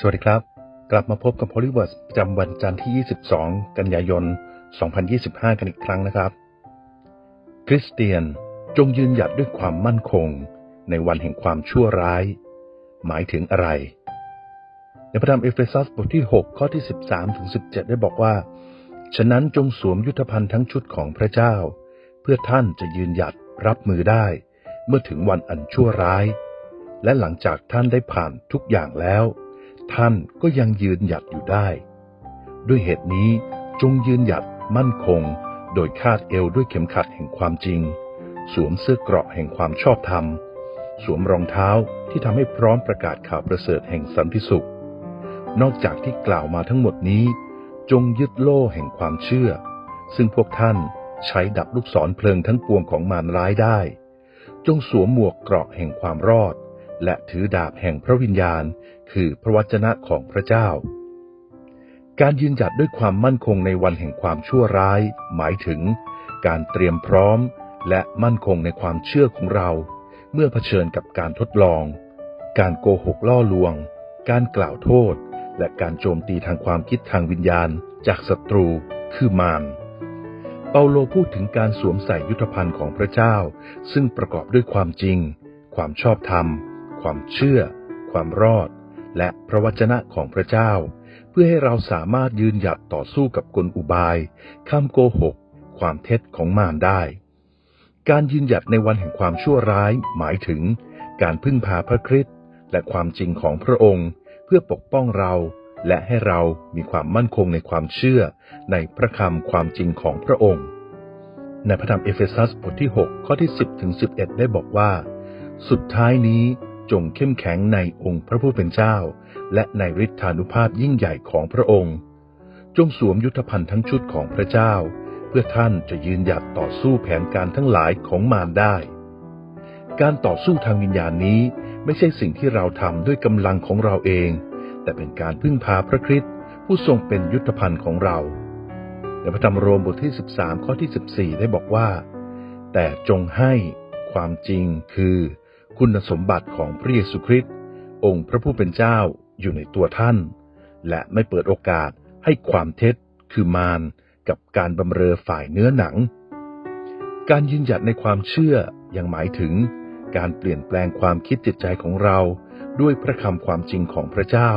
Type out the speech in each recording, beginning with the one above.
สวัสดีครับ กลับมาพบกับ p o l y w o r d ประจำวันจันทร์ที่ 22 กันยายน 2025 กันอีกครั้งนะครับ คริสเตียนจงยืนหยัดด้วยความมั่นคง ในวันแห่งความชั่วร้าย หมายถึงอะไร ในพระธรรมเอเฟซัสบทที่ 6 ข้อที่ 13 ถึง 17 ได้บอกว่า ฉะนั้นจงสวมยุทธภัณฑ์ทั้งชุดของพระเจ้า เพื่อท่านจะยืนหยัดรับมือได้ เมื่อถึงวันอันชั่วร้าย และหลังจากท่านได้ผ่านทุกอย่างแล้ว ท่านก็ยังยืนหยัดอยู่ได้ ด้วยเหตุนี้จงยืนหยัดมั่นคง โดยคาดเอวด้วยเข็มขัดแห่งความจริง สวมเสื้อเกราะแห่งความชอบธรรม สวมรองเท้าที่ทำให้พร้อมประกาศข่าวประเสริฐแห่งสันติสุข นอกจากที่กล่าวมาทั้งหมดนี้ จงยึดโล่แห่งความเชื่อ ซึ่งพวกท่านใช้ดับลูกศรเพลิงทั้งปวงของมารร้ายได้ จงสวมหมวกเกราะแห่งความรอด และถือดาบแห่งพระวิญญาณ คือพระวจนะของพระเจ้า การยืนหยัดด้วยความมั่นคงในวันแห่งความชั่วร้าย หมายถึง การเตรียมพร้อมและมั่นคงในความเชื่อของเรา เมื่อเผชิญกับการทดลอง การโกหกล่อลวง การกล่าวโทษ และการโจมตีทางความคิดทางวิญญาณ จากศัตรู คือมารเปาโลพูดถึงการสวมใส่ยุทธภัณฑ์ของพระเจ้า ซึ่งประกอบด้วยความจริง ความชอบธรรม ความเชื่อ ความรอด และพระวจนะของพระเจ้า เพื่อให้เราสามารถยืนหยัดต่อสู้กับกลอุบายคำโกหก ความเท็จของมารได้ การยืนหยัดในวันแห่งความชั่วร้าย หมายถึง การพึ่งพาพระคริสต์และความจริงของพระองค์ เพื่อปกป้องเรา และให้เรามีความมั่นคงในความเชื่อ ในพระคำความจริงของพระองค์ ในพระธรรมเอเฟซัสบทที่ 6 ข้อที่ 10ถึง11 ได้บอกว่า สุดท้ายนี้ จงเข้มแข็งในองค์พระผู้เป็นเจ้า และในฤทธานุภาพยิ่งใหญ่ของพระองค์ จงสวมยุทธภัณฑ์ทั้งชุดของพระเจ้า เพื่อท่านจะยืนหยัดต่อสู้แผนการทั้งหลายของมารได้ การต่อสู้ทางวิญญาณนี้ไม่ใช่สิ่งที่เราทำด้วยกำลังของเราเอง แต่เป็นการพึ่งพาพระคริสต์ผู้ทรงเป็นยุทธภัณฑ์ของเราในพระธรรมโรมบทที่ 13 ข้อที่ 14 ได้บอกว่า แต่จงให้ความจริงคือ คุณสมบัติของพระเยซูคริสต์องค์พระผู้เป็นเจ้าอยู่ในตัวท่าน และไม่เปิดโอกาสให้ความเท็จคือมารกับการบำเรอฝ่ายเนื้อหนัง การยืนหยัดในความเชื่อยังหมายถึง การเปลี่ยนแปลงความคิดจิตใจของเราด้วยพระคำความจริงของพระเจ้า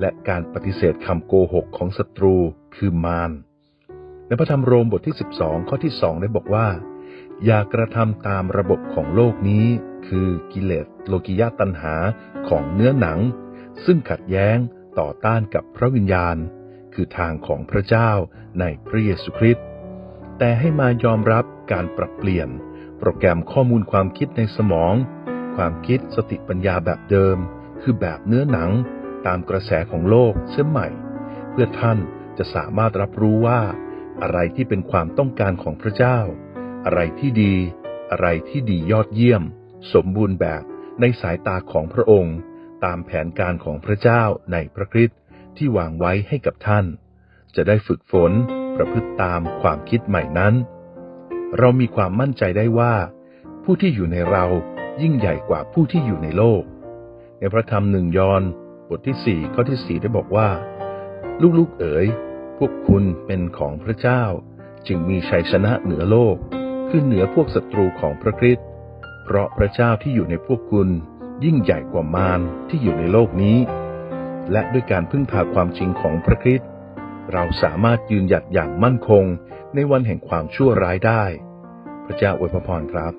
และการปฏิเสธคำโกหกของศัตรูคือมารในพระธรรมโรมบทที่ 12 ข้อที่ 2 ได้บอกว่า อย่ากระทำตามระบบของโลกนี้ คือกิเลสโลกิยะตัณหาของเนื้อหนัง ซึ่งขัดแย้งต่อต้านกับพระวิญญาณ คือทางของพระเจ้าในพระเยซูคริสต์แต่ให้มายอมรับการปรับเปลี่ยน โปรแกรมข้อมูลความคิดในสมอง ความคิดสติปัญญาแบบเดิม คือแบบเนื้อหนังตามกระแสของโลกเสียใหม่ เพื่อท่านจะสามารถรับรู้ว่า อะไรที่เป็นความต้องการของพระเจ้า อะไรที่ดี อะไรที่ดียอดเยี่ยม สมบูรณ์แบบในสายตาของพระองค์ ตามแผนการของพระเจ้าในพระคริสต์ที่วางไว้ให้กับท่าน จะได้ฝึกฝนประพฤติตามความคิดใหม่นั้น เรามีความมั่นใจได้ว่า ผู้ที่อยู่ในเรายิ่งใหญ่กว่าผู้ที่อยู่ในโลก ในพระธรรมหนึ่งยอห์นบทที่สี่ข้อที่สี่ได้บอกว่า ลูกๆเอ๋ยพวกคุณเป็นของพระเจ้า จึงมีชัยชนะเหนือโลก คือเหนือพวกศัตรูของพระคริสต์เพราะพระเจ้าที่อยู่ในพวกคุณ ยิ่งใหญ่กว่ามารที่อยู่ในโลกนี้ และด้วยการพึ่งพาความจริงของพระคริสต์เราสามารถยืนหยัดอย่างมั่นคงในวันแห่งความชั่วร้ายได้ พระเจ้าอวยพรครับ